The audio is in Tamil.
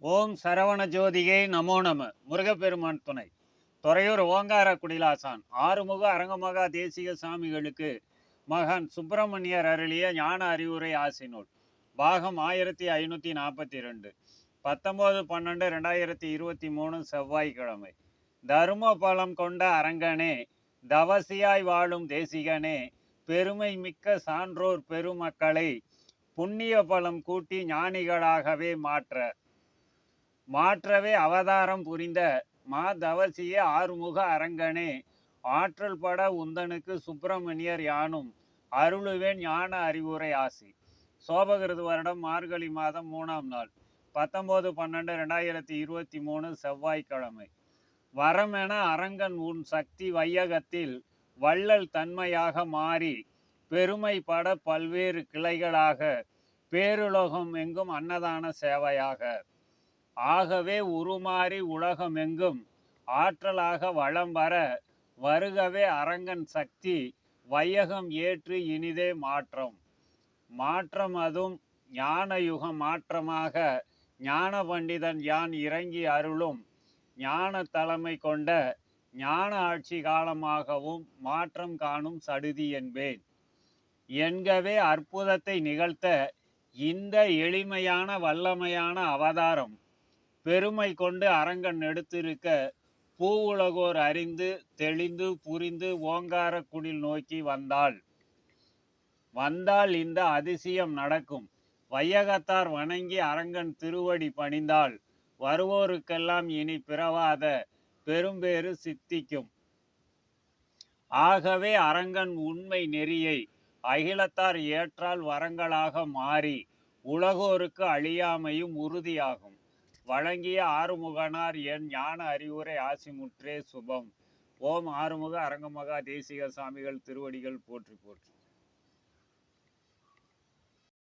ஓம் சரவண ஜோதிகை நமோ நம. முருகப்பெருமான் துணை. துறையூர் ஓங்கார குடிலாசான். ஆறுமுக அரங்கமகா தேசிக சாமிகளுக்கு மகான் சுப்பிரமணியர் அருளிய ஞான அறிவுரை ஆசினூல். பாகம் ஆயிரத்தி ஐநூற்றி நாற்பத்தி ரெண்டு பத்தொம்போது பன்னெண்டு ரெண்டாயிரத்தி இருபத்தி மூணு செவ்வாய்க்கிழமை. தரும பலம் கொண்ட அரங்கனே தவசியாய் வாழும் தேசிகனே பெருமை மிக்க சான்றோர் பெருமக்களை புண்ணிய பலம் கூட்டி ஞானிகளாகவே மாற்ற மாற்றவே அவதாரம் புரிந்த மா தவசிய ஆறுமுக அரங்கனே ஆற்றல் பட உந்தனுக்கு சுப்பிரமணியர் யானும் அருளுவேன் ஞான அறிவுரை ஆசி. சோபகிருது வருடம் மார்கழி மாதம் மூணாம் நாள் பத்தொம்போது பன்னெண்டு ரெண்டாயிரத்தி இருபத்தி மூணு செவ்வாய்க்கிழமை. வரமென அரங்கன் உன் சக்தி வையகத்தில் வள்ளல் தன்மையாக மாறி பெருமைப்பட பல்வேறு கிளைகளாக பேருலகம் எங்கும் அன்னதான சேவையாக. ஆகவே உருமாறி உலகமெங்கும் ஆற்றலாக வளம் வர வருகவே அரங்கன் சக்தி வையகம் ஏற்று இனிதே மாற்றம். மாற்றம் அதும் ஞான யுக மாற்றமாக ஞான பண்டிதன் யான் இறங்கி அருளும் ஞான தலைமை கொண்ட ஞான ஆட்சி காலமாகவும் மாற்றம் காணும் சடுதி என்பேன். என்கவே அற்புதத்தை நிகழ்த்த இந்த எளிமையான வல்லமையான அவதாரம் பெருமை கொண்டு அரங்கன் எடுத்திருக்க பூவுலகோர் அறிந்து தெளிந்து புரிந்து ஓங்கார குடில் நோக்கி வந்தாள். வந்தால் இந்த அதிசயம் நடக்கும். வையகத்தார் வணங்கி அரங்கன் திருவடி பணிந்தால் வருவோருக்கெல்லாம் இனி பிறவாத பெரும்பேறு சித்திக்கும். ஆகவே அரங்கன் உண்மை நெறியை அகிலத்தார் ஏற்றால் வரங்களாக மாறி உலகோருக்கு அழியாமையும் உறுதியாகும். வழங்கிய ஆறுமுகனார் என் ஞான அறிவுரை ஆசிமுற்றே சுபம். ஓம் ஆறுமுக அரங்கமகா தேசிக சாமிகள் திருவடிகள் போற்றி போற்றி.